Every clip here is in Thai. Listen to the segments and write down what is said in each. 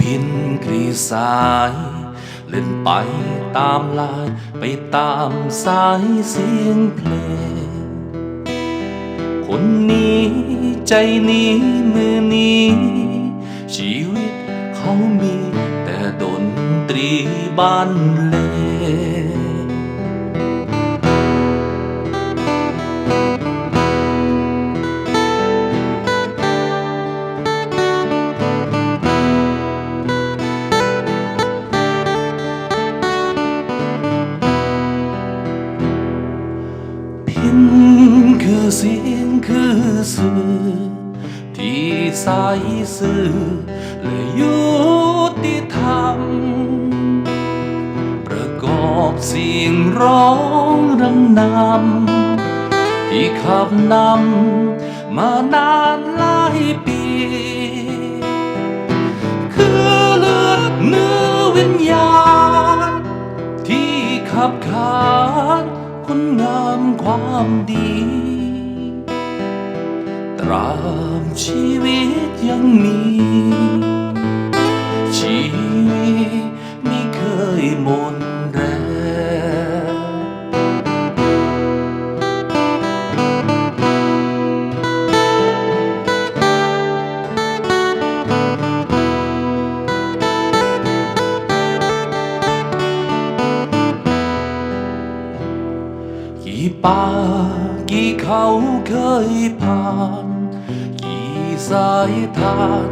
พินกรีสาย เล่นไปตามลาย ไปตามสายเสียงเพลง คนนี้ใจนี้มือนี้ ชีวิตเขามีแต่ดนตรีบ้านเลง พินคือเสียงคือสื่อที่ใสสื่อและยุติธรรม ประกอบเสียงร้องรำนำที่ขับนำมานานหลายปี ความดี ตราบชีวิตยังมี กี่ป่า กี่เขาเคยผ่าน กี่สายทาน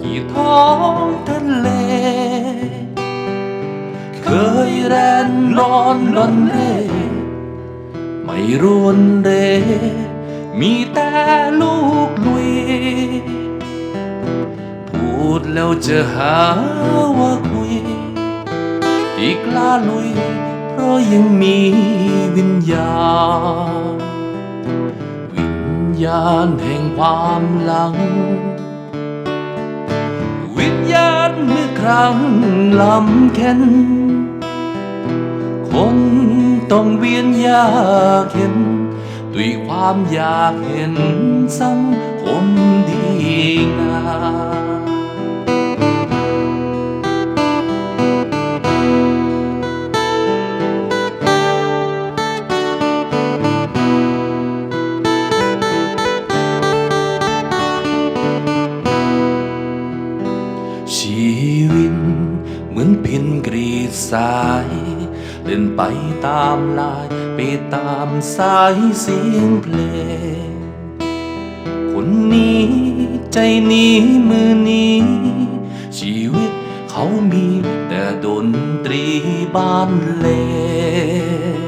กี่ท้องทะเล เคยแรนนอนลอนเล ไม่รวนเร มีแต่ลูกลุย พูดแล้วจะหาว่าคุยที่กล้าลุย เพราะยังมีวิญญาณ วิญญาณแห่งความหลัง วิญญาณเมื่อครั้งลำเค็นคนต้องเวียนอยากเห็น ด้วยความอยากเห็นสังคมดีงาม ชีวิต เหมือนพินกรีดสาย เล่นไปตามลาย ไปตามสายเสียงเพลง คนนี้ใจนี้มือนี้ ชีวิตเขามีแต่ดนตรีบ้านเลง